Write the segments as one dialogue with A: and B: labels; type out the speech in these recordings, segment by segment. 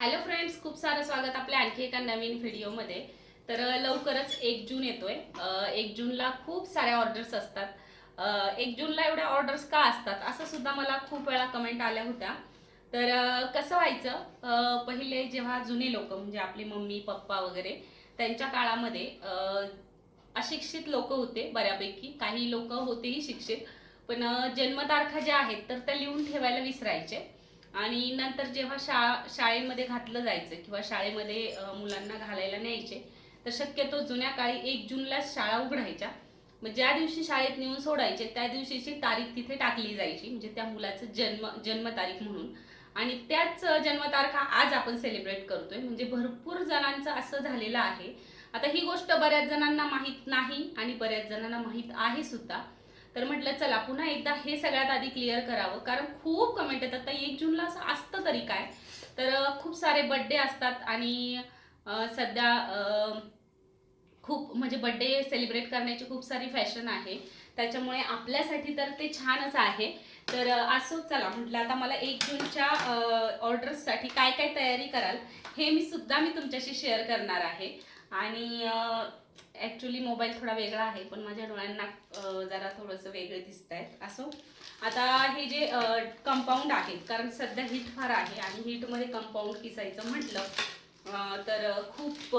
A: Hello friends खूप सारं स्वागत आपल्या आणखी एका नवीन व्हिडिओमध्ये. तर लवकरच एक जून येतोय. एक जूनला खूप साऱ्या ऑर्डर्स असतात. एक जूनला एवढ्या ऑर्डर्स का असतात असं सुद्धा मला खूप वेळा कमेंट आल्या होत्या. तर कसं व्हायचं? पहिले जेव्हा जुने लोक म्हणजे आपले मम्मी पप्पा वगैरे त्यांच्या काळामध्ये अशिक्षित लोक होते बऱ्यापैकी. काही लोक होतेही शिक्षित. पण जन्मतारखा ज्या आहेत तर त्या लिहून ठेवायला विसरायचे. आणि नंतर जेव्हा शा शाळेमध्ये घातलं जायचं किंवा शाळेमध्ये मुलांना घालायला न्यायचे तर शक्यतो जुन्या काळी एक जूनला शाळा उघडायच्या. मग ज्या दिवशी शाळेत नेऊन सोडायचे त्या दिवशीची तारीख तिथे टाकली जायची म्हणजे त्या मुलाचं जन्म जन्मतारीख म्हणून. आणि त्याच जन्मतारखा आज आपण सेलिब्रेट करतोय. म्हणजे भरपूर जणांचं असं झालेलं आहे. आता ही गोष्ट बऱ्याच जणांना माहीत नाही आणि बऱ्याच जणांना माहीत आहे सुद्धा. तर म्हटलं चला पुन्हा एकदा हे सगळ्यात आधी क्लिअर करावं. कारण खूप कमेंट येतात. तर एक जूनला असं असतं तरी काय? तर खूप सारे बड्डे असतात आणि सध्या खूप म्हणजे बड्डे सेलिब्रेट करण्याची खूप सारी फॅशन आहे. त्याच्यामुळे आपल्यासाठी तर ते छानच आहे. तर असो चला म्हटलं आता मला एक जूनच्या ऑर्डर्ससाठी काय काय तयारी कराल हे मी सुद्धा मी तुमच्याशी शेअर करणार आहे. आणि ॲक्च्युली मोबाईल थोडा वेगळा आहे पण माझ्या डोळ्यांना जरा थोडंसं वेगळे दिसत आहेत असो. आता हे जे कंपाऊंड आहे कारण सध्या हीट फार आहे आणि हीटमध्ये कंपाऊंड किसायचं म्हटलं तर खूप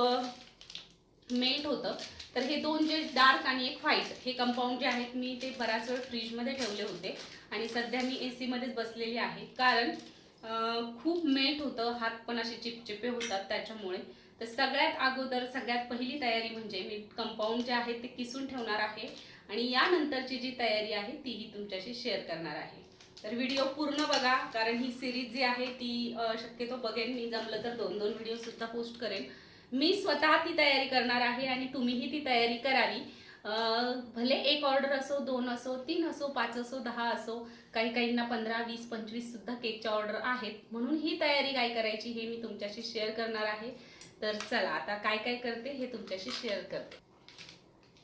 A: मेल्ट होतं. तर हे दोन जे डार्क आणि एक व्हाईट हे कंपाऊंड जे आहेत मी ते बराच वेळ फ्रीजमध्ये ठेवले होते. आणि सध्या मी ए सीमध्येच बसलेली आहे कारण खूप मेल्ट होतं हात पण असे चिपचिपे होतात त्याच्यामुळे. तर सगळ्यात अगोदर सगळ्यात पहिली तयारी म्हणजे मी कंपाऊंड जे आहे ते किसून ठेवणार आहे आणि यानंतरची जी तयारी आहे तीही तुमच्याशी शेअर करणार आहे. तर व्हिडिओ पूर्ण बघा कारण ही सिरीज जी आहे ती शक्यतो बघेन मी जमलं तर दोन दोन व्हिडिओसुद्धा पोस्ट करेन. मी स्वतः ती तयारी करणार आहे आणि तुम्हीही ती तयारी करावी. भले एक ऑर्डर असो दोन असो तीन असो पाच असो दहा असो काही काहींना पंधरा वीस पंचवीससुद्धा केकच्या ऑर्डर आहेत. म्हणून ही तयारी काय करायची हे मी तुमच्याशी शेअर करणार आहे. तर चला आता काय काय करते हे तुमच्याशी शेअर करते.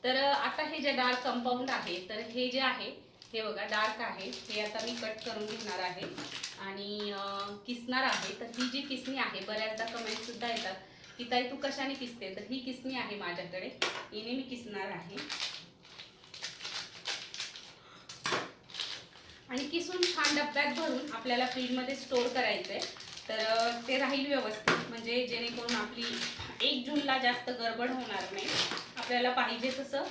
A: तर आता हे जे डार्क कंपाऊंड आहे तर हे जे आहे हे बघा डार्क आहे. हे आता मी कट करून घेणार आहे. आणि किसणार आहे. तर ही जी किसणी आहे बऱ्याचदा कमेंट सुद्धा येतात की ताई तू कशाने किसते? तर ही किसणी आहे माझ्याकडे. हिने मी किसणार आहे. आणि किसून छान डब्यात भरून आपल्याला फ्रीजमध्ये स्टोर करायचं आहे तर ते राहील व्यवस्थित. म्हणजे जेणेकरून आपली एक जूनला जास्त गडबड होणार नाही. आपल्याला पाहिजे तसं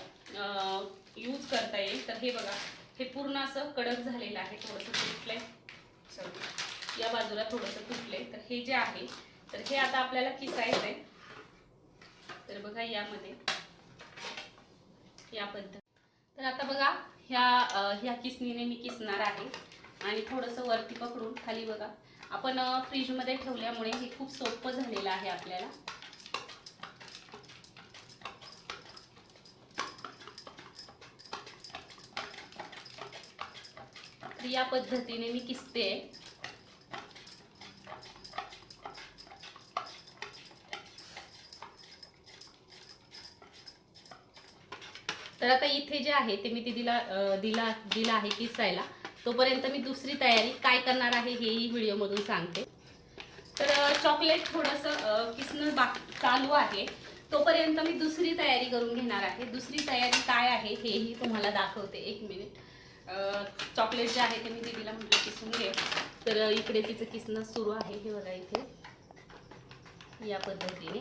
A: यूज करता येईल. तर हे बघा हे पूर्ण असं कडक झालेलं आहे. थोडंसं तुटलंय. सॉरी या बाजूला थोडंसं तुटलंय. तर हे जे आहे तर हे आता आपल्याला किसायचं आहे तर बघा यामध्ये या पद्धत. तर आता बघा ह्या ह्या किसणीने मी किसणार आहे. आणि थोडंसं वरती पकडून खाली बघा. आपण फ्रीजमध्ये ठेवल्यामुळे हे खूप सोपं झालेलं आहे आपल्याला. या पद्धतीने मी किसते. तर आता इथे जे आहे ते मी ते दिला दिला दिला आहे किसायला. तोपर्यंत मी दुसरी तयारी काय करणार आहे हेही व्हिडिओमधून सांगते. तर चॉकलेट थोडंसं किसणं बाक चालू आहे. तोपर्यंत मी दुसरी तयारी करून घेणार आहे. दुसरी तयारी काय आहे हेही तुम्हाला दाखवते एक मिनिट चॉकलेट जे आहे ते मी दीदीला म्हटलं किसून घे. तर इकडे तिचं किसणं सुरू आहे. हे बघा इथे. या पद्धतीने.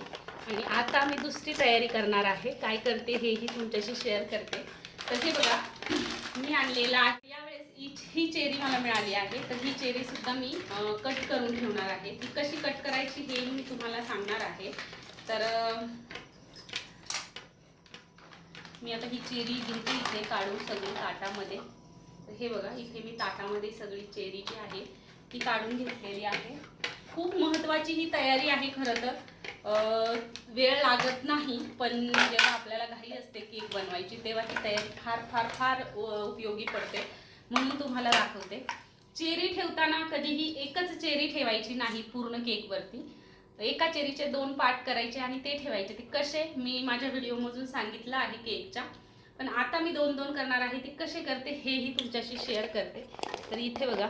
A: आणि आता मी दुसरी तयारी करणार आहे. काय करते हेही तुमच्याशी शेअर करते. तर हे बघा मी आणलेला आहे. यावेळी ही ही चेरी मला मिळाली आहे. तर ही चेरी सुद्धा मी कट करून ठेवणार आहे. ती कशी कट करायची हे मी तुम्हाला सांगणार आहे. तर मी आता ही चेरी घेते इथे काढून सगळी ताटामध्ये तर हे बघा इथे मी ताटामध्ये सगळी चेरी जी आहे ती काढून घेतलेली आहे. खूप महत्त्वाची ही तयारी आहे खरं तर. वेळ लागत नाही पण जेव्हा आपल्याला घाई असते केक बनवायची तेव्हा ही तयारी फार फार फार उपयोगी पडते. म्हणून तुम्हाला दाखवते. चेरी ठेवताना कधीही एकच चेरी ठेवायची नाही पूर्ण केकवरती एका चेरीचे दोन पार्ट करायचे आणि ते ठेवायचे. ते कसे? मी माझ्या व्हिडिओमधून सांगितलं आहे केकच्या पण आता मी दोन दोन करणार आहे ते कसे करते हेही तुमच्याशी शेअर करते. तर इथे बघा.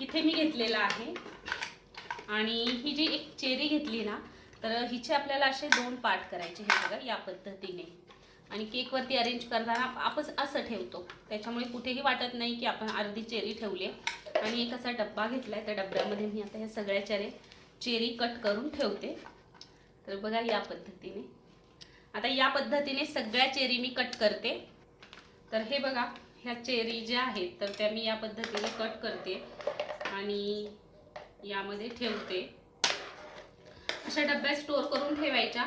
A: इथे मी घेतलेला आहे. आणि ही जी एक चेरी घेतली ना तर हिचे आपल्याला असे दोन पार्ट करायचे. हे बघा या पद्धतीने. आणि केकवरती अरेंज करताना आपण असं ठेवतो. त्याच्यामुळे कुठेही वाटत नाही की आपण अर्धी चेरी ठेवली आहे. आणि एक असा डब्बा घेतला आहे त्या डब्यामध्ये मी आता ह्या सगळ्या चेरे चेरी कट करून ठेवते. तर बघा या पद्धतीने. आता या पद्धतीने सगळ्या चेरी मी कट करते. तर हे बघा ह्या चेरी ज्या आहेत तर त्या मी या पद्धतीने कट करते आणि यामध्ये ठेवते. अशा डब्यात स्टोअर करून ठेवायच्या.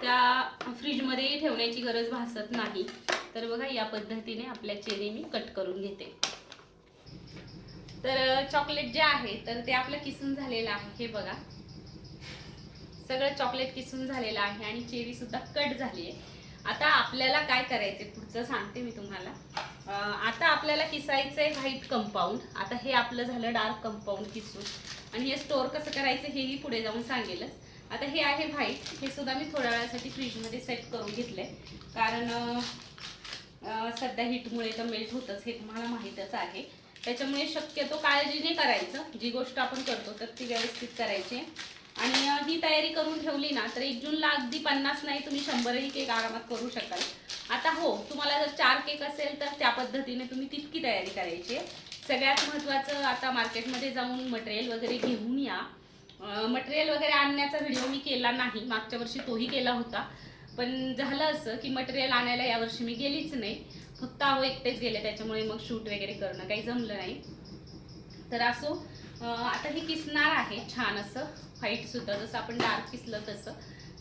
A: त्या फ्रीजमध्येही ठेवण्याची गरज भासत नाही. तर बघा या पद्धतीने आपल्या चेरी मी कट करून घेते. तर चॉकलेट जे आहे तर ते आपलं किसून झालेलं आहे. हे बघा. सगळं चॉकलेट किसून झालेलं आहे आणि चेरी सुद्धा कट झाली आहे आता आपल्याला काय करायचे पुढचं सांगते मी तुम्हाला. आता आपल्याला किसायचं आहे व्हाईट कंपाऊंड आता हे आपलं झालं डार्क कंपाऊंड किसून. आणि हे स्टोअर कसं करायचं हेही पुढे जाऊन सांगेलच. आता हे आहे व्हाईट. हे सुद्धा मी थोड्या वेळासाठी फ्रीजमध्ये सेट करून घेतलंय. कारण सध्या हीटमुळे तर मेल्ट होतंच हे तुम्हाला माहीतच आहे. त्याच्यामुळे शक्यतो काळजीने करायचं. जी गोष्ट आपण करतो तर ती व्यवस्थित करायची. आणि ही तयारी करून ठेवली ना तर एक जूनला अगदी पन्नास नाही तुम्ही शंभरही केक आरामात करू शकाल. आता हो तुम्हाला जर चार केक असेल तर त्या पद्धतीने तुम्ही तितकी तयारी करायची. आहे. सगळ्यात महत्त्वाचं आता मार्केटमध्ये जाऊन मटेरियल वगैरे घेऊन या. मटेरियल वगैरे आणण्याचा व्हिडिओ मी केला नाही. मागच्या वर्षी तोही केला होता. पण झालं असं की मटेरियल आणायला यावर्षी मी गेलीच नाही. फक्त अहो एकटेच गेले. त्याच्यामुळे मग शूट वगैरे करणं काही जमलं नाही. तर असो आता हे किसणार आहे छान असं. व्हाईटसुद्धा जसं आपण डार्क किसलं तसं.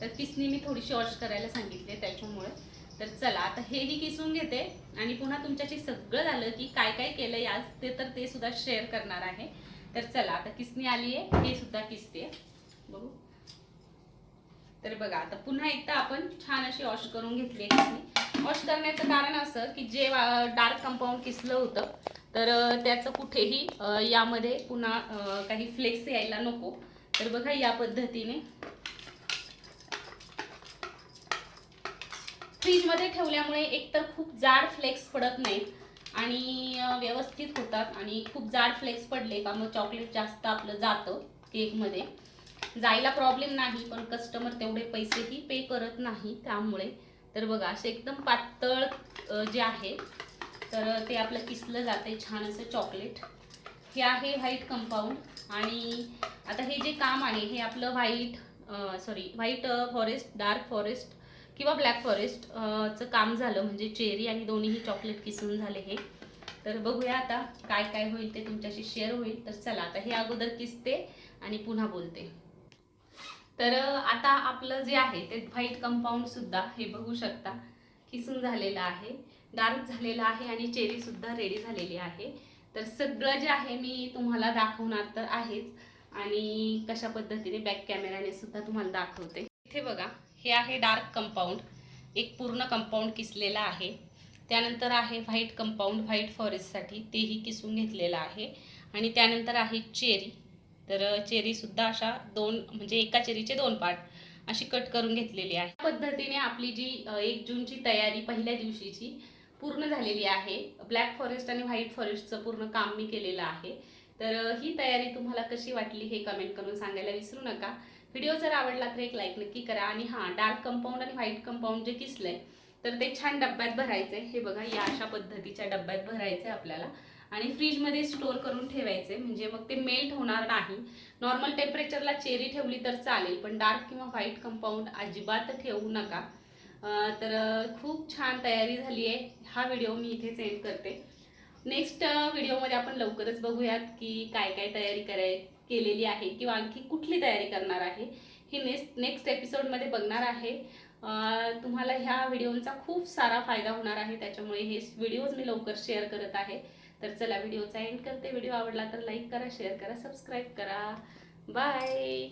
A: तर किसनी मी थोडीशी वॉश करायला सांगितले त्याच्यामुळे. तर चला आता हेही किसून घेते. आणि पुन्हा तुमच्याशी सगळं झालं की काय काय केलं आज ते तर ते सुद्धा शेअर करणार आहे. तर चला आता किसनी आली आहे हे सुद्धा किसते. बघू. तर बघा आता पुन्हा एकदा आपण छान अशी वॉश करून घेतली किसणी वॉश करण्याचं कारण असं की जे डार्क कंपाऊंड किसलं होतं तर त्याचं कुठेही यामध्ये पुन्हा काही फ्लेक्स यायला नको. तर बघा या पद्धतीने. फ्रीजमध्ये ठेवल्यामुळे एकतर खूप जाड फ्लेक्स पडत नाहीत. आणि व्यवस्थित होतात. आणि खूप जाड फ्लेक्स पडले का मग चॉकलेट जास्त आपलं जातं केकमध्ये जायला प्रॉब्लेम नाही पण कस्टमर तेवढे पैसेही पे करत नाही त्यामुळे. तर बघा असे एकदम पातळ जे आहे तर ते आपलं किसलं जाते छान असं चॉकलेट हे आहे व्हाईट कंपाऊंड आणि आता हे जे काम आहे हे आपलं white sorry white forest dark forest किंवा ब्लॅक फॉरेस्ट चं काम झालं म्हणजे चेरी आणि दोन्हीही चॉकलेट किसून झाले हे. तर बघूया आता काय काय होईल ते तुमच्याशी शेअर होईल. तर चला आता हे अगोदर किसते आणि पुन्हा बोलते. तर आता आपलं जे आहे ते व्हाईट कंपाऊंड सुद्धा हे बघू शकता किसून झालेलं आहे डार्क झालेलं आहे आणि चेरी सुद्धा रेडी झालेली आहे. तर सगळं जे आहे मी तुम्हाला दाखवणार तर आहेच आणि कशा पद्धतीने बॅक कॅमेराने सुद्धा तुम्हाला दाखवते. इथे बघा हे आहे डार्क कंपाऊंड. एक पूर्ण कंपाऊंड किसलेला आहे. त्यानंतर आहे व्हाईट कंपाऊंड व्हाईट फॉरेस्टसाठी तेही किसून घेतलेलं आहे. आणि त्यानंतर आहे चेरी. तर चेरीसुद्धा अशा दोन म्हणजे एका चेरीचे दोन पार्ट अशी कट करून घेतलेली आहे. या पद्धतीने आपली जी एक जूनची तयारी पहिल्या दिवशीची पूर्ण झालेली आहे. ब्लॅक फॉरेस्ट आणि व्हाईट फॉरेस्टचं पूर्ण काम मी केलेलं आहे. तर ही तयारी तुम्हाला कशी वाटली हे कमेंट करून सांगायला विसरू नका. व्हिडिओ जर आवडला तर एक लाईक नक्की करा. आणि हां डार्क कंपाऊंड आणि व्हाईट कंपाऊंड जे किसलंय तर ते छान डब्यात भरायचं आहे हे बघा या अशा पद्धतीच्या डब्यात भरायचं आहे आपल्याला. आणि फ्रीजमध्ये स्टोअर करून ठेवायचे म्हणजे मग ते मेल्ट होणार नाही. नॉर्मल टेम्परेचरला चेरी ठेवली तर चालेल पण डार्क किंवा व्हाईट कंपाऊंड अजिबात ठेवू नका. तर खूप छान तयारी झाली आहे हा व्हिडिओ मी इथेच एंड करते. नेक्स्ट व्हिडिओमध्ये uh, आपण लवकरच बघूयात की काय काय तयारी कराय केलेली आहे किंवा आणखी कुठली तयारी करणार आहे. ही नेक्स्ट नेक्स्ट एपिसोडमध्ये बघणार आहे. तुम्हाला ह्या व्हिडिओचा खूप सारा फायदा होणार आहे. त्याच्यामुळे हे व्हिडिओज मी लवकर शेअर करत आहे. तर चला व्हिडिओचा एंड करते. व्हिडिओ आवडला तर लाईक करा शेअर करा सबस्क्राईब करा. बाय